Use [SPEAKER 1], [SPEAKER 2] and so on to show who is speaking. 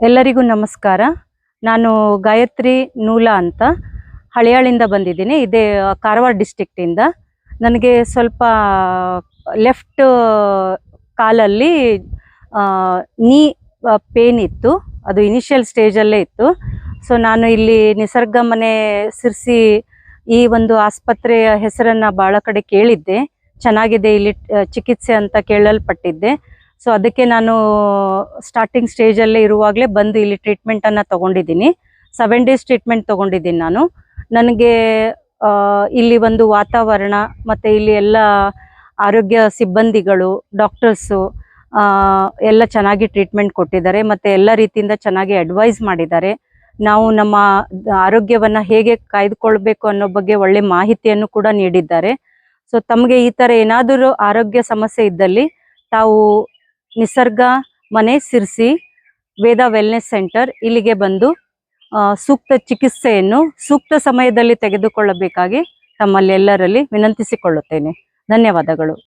[SPEAKER 1] ಎಲ್ಲರಿಗೂ ನಮಸ್ಕಾರ. ನಾನು ಗಾಯತ್ರಿ ನೂಲ ಅಂತ. ಹಳಿಯಾಳಿಂದ ಬಂದಿದ್ದೀನಿ. ಇದೇ ಕಾರವಾರ ಡಿಸ್ಟಿಕ್ಟಿಂದ ನನಗೆ ಸ್ವಲ್ಪ ಲೆಫ್ಟ್ ಕಾಲಲ್ಲಿ ನೀ ಪೇನ್ ಇತ್ತು. ಅದು ಇನಿಷಿಯಲ್ ಸ್ಟೇಜಲ್ಲೇ ಇತ್ತು. ಸೊ ನಾನು ಇಲ್ಲಿ ನಿಸರ್ಗ ಮನೆ ಸಿರ್ಸಿ ಈ ಒಂದು ಆಸ್ಪತ್ರೆಯ ಹೆಸರನ್ನು ಭಾಳ ಕಡೆ ಕೇಳಿದ್ದೆ. ಚೆನ್ನಾಗಿದೆ ಇಲ್ಲಿ ಚಿಕಿತ್ಸೆ ಅಂತ ಕೇಳಲ್ಪಟ್ಟಿದ್ದೆ. ಸೊ ಅದಕ್ಕೆ ನಾನು ಸ್ಟಾರ್ಟಿಂಗ್ ಸ್ಟೇಜಲ್ಲೇ ಇರುವಾಗಲೇ ಬಂದು ಇಲ್ಲಿ ಟ್ರೀಟ್ಮೆಂಟನ್ನು ತಗೊಂಡಿದ್ದೀನಿ. ಸೆವೆನ್ ಡೇಸ್ ಟ್ರೀಟ್ಮೆಂಟ್ ತಗೊಂಡಿದ್ದೀನಿ ನಾನು. ನನಗೆ ಇಲ್ಲಿ ಒಂದು ವಾತಾವರಣ ಮತ್ತು ಇಲ್ಲಿ ಎಲ್ಲ ಆರೋಗ್ಯ ಸಿಬ್ಬಂದಿಗಳು ಡಾಕ್ಟರ್ಸು ಎಲ್ಲ ಚೆನ್ನಾಗಿ ಟ್ರೀಟ್ಮೆಂಟ್ ಕೊಟ್ಟಿದ್ದಾರೆ ಮತ್ತು ಎಲ್ಲ ರೀತಿಯಿಂದ ಚೆನ್ನಾಗಿ ಅಡ್ವೈಸ್ ಮಾಡಿದ್ದಾರೆ. ನಾವು ನಮ್ಮ ಆರೋಗ್ಯವನ್ನು ಹೇಗೆ ಕಾಯ್ದುಕೊಳ್ಬೇಕು ಅನ್ನೋ ಬಗ್ಗೆ ಒಳ್ಳೆ ಮಾಹಿತಿಯನ್ನು ಕೂಡ ನೀಡಿದ್ದಾರೆ. ಸೊ ತಮಗೆ ಈ ಥರ ಏನಾದರೂ ಆರೋಗ್ಯ ಸಮಸ್ಯೆ ಇದ್ದಲ್ಲಿ ತಾವು ನಿಸರ್ಗ ಮನೆ ಸಿರ್ಸಿ ವೇದ ವೆಲ್ನೆಸ್ ಸೆಂಟರ್ ಇಲ್ಲಿಗೆ ಬಂದು ಸೂಕ್ತ ಚಿಕಿತ್ಸೆಯನ್ನು ಸೂಕ್ತ ಸಮಯದಲ್ಲಿ ತೆಗೆದುಕೊಳ್ಳಬೇಕಾಗಿ ತಮ್ಮಲ್ಲಿ ಎಲ್ಲರಲ್ಲಿ ವಿನಂತಿಸಿಕೊಳ್ಳುತ್ತೇನೆ. ಧನ್ಯವಾದಗಳು.